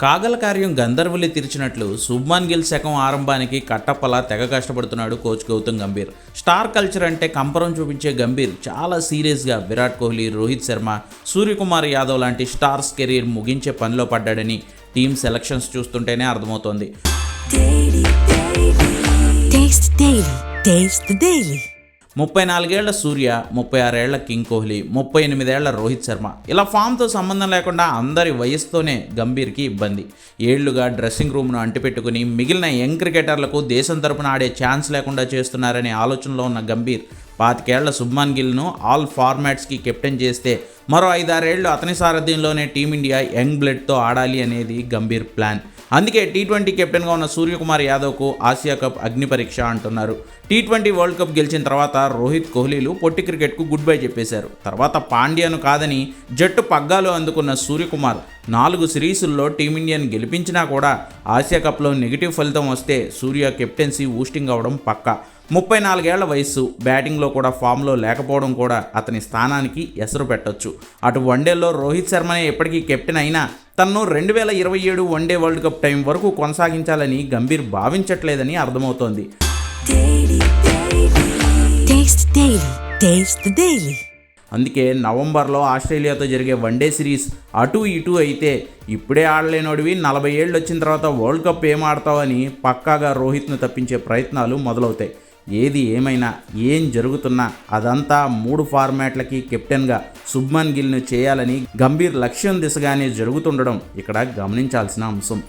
కాగల కార్యం గంధర్వులే తీర్చినట్లు శుభ్మాన్ గిల్ శకం ఆరంభానికి కట్టప్పలా తెగ కష్టపడుతున్నాడు coach Gautam Gambhir. Star culture అంటే కంపరం చూపించే గంభీర్ చాలా సీరియస్గా విరాట్ కోహ్లీ రోహిత్ శర్మ సూర్యకుమార్ యాదవ్ లాంటి స్టార్స్ కెరీర్ ముగించే పనిలో పడ్డాడని టీమ్ సెలక్షన్స్ చూస్తుంటేనే అర్థమవుతోంది. ముప్పై నాలుగేళ్ళ సూర్య ముప్పై ఆరేళ్ళ కింగ్ కోహ్లీ ముప్పై ఎనిమిదేళ్ళ రోహిత్ శర్మ. ఇలా ఫామ్తో సంబంధం లేకుండా అందరి వయసుతోనే గంభీర్కి ఇబ్బంది. ఏళ్ళుగా డ్రెస్సింగ్ రూమ్ను అంటిపెట్టుకుని మిగిలిన యంగ్ క్రికెటర్లకు దేశం తరపున ఆడే ఛాన్స్ లేకుండా చేస్తున్నారనే ఆలోచనలో ఉన్న గంభీర్ పాతికేళ్ళ శుభ్మాన్ గిల్ను ఆల్ ఫార్మాట్స్కి కెప్టెన్ చేస్తే మరో ఐదారేళ్ళు అతని సారథ్యంలోనే టీమిండియా యంగ్ బ్లడ్తో ఆడాలి అనేది గంభీర్ ప్లాన్. అందుకే టీ ట్వంటీ కెప్టెన్గా ఉన్న సూర్యకుమార్ యాదవ్కు ఆసియా కప్ అగ్ని పరీక్ష అంటున్నారు. టీ ట్వంటీ వరల్డ్ కప్ గెలిచిన తర్వాత రోహిత్ కోహ్లీలు పొట్టి క్రికెట్కు గుడ్ బై చెప్పేశారు. తర్వాత పాండ్యాను కాదని జట్టు పగ్గాలు అందుకున్న సూర్యకుమార్ నాలుగు సిరీసుల్లో టీమిండియాను గెలిపించినా కూడా ఆసియా కప్లో నెగిటివ్ ఫలితం వస్తే సూర్య కెప్టెన్సీ ఊస్టింగ్ అవడం పక్కా. ముప్పై నాలుగేళ్ళ వయస్సు బ్యాటింగ్లో కూడా ఫామ్లో లేకపోవడం కూడా అతని స్థానానికి ఎసరు పెట్టొచ్చు. అటు వన్డేలో రోహిత్ శర్మనే ఎప్పటికీ కెప్టెన్ అయినా తనను రెండు వేల ఇరవై ఏడు వన్డే వరల్డ్ కప్ టైం వరకు కొనసాగించాలని గంభీర్ భావించట్లేదని అర్థమవుతోంది. అందుకే నవంబర్లో ఆస్ట్రేలియాతో జరిగే వన్డే సిరీస్ అటు ఇటు అయితే ఇప్పుడే ఆడలేనోడివి నలభై ఏళ్ళు వచ్చిన తర్వాత వరల్డ్ కప్ ఏం ఆడతావని పక్కాగా రోహిత్ను తప్పించే ప్రయత్నాలు మొదలవుతాయి. ఏది ఏమైనా ఏం జరుగుతున్నా అదంతా మూడు ఫార్మాట్లకి కెప్టెన్గా శుభ్మన్ గిల్ను చేయాలని గంభీర్ లక్ష్యం దిశగానే జరుగుతుండడం ఇక్కడ గమనించాల్సిన అంశం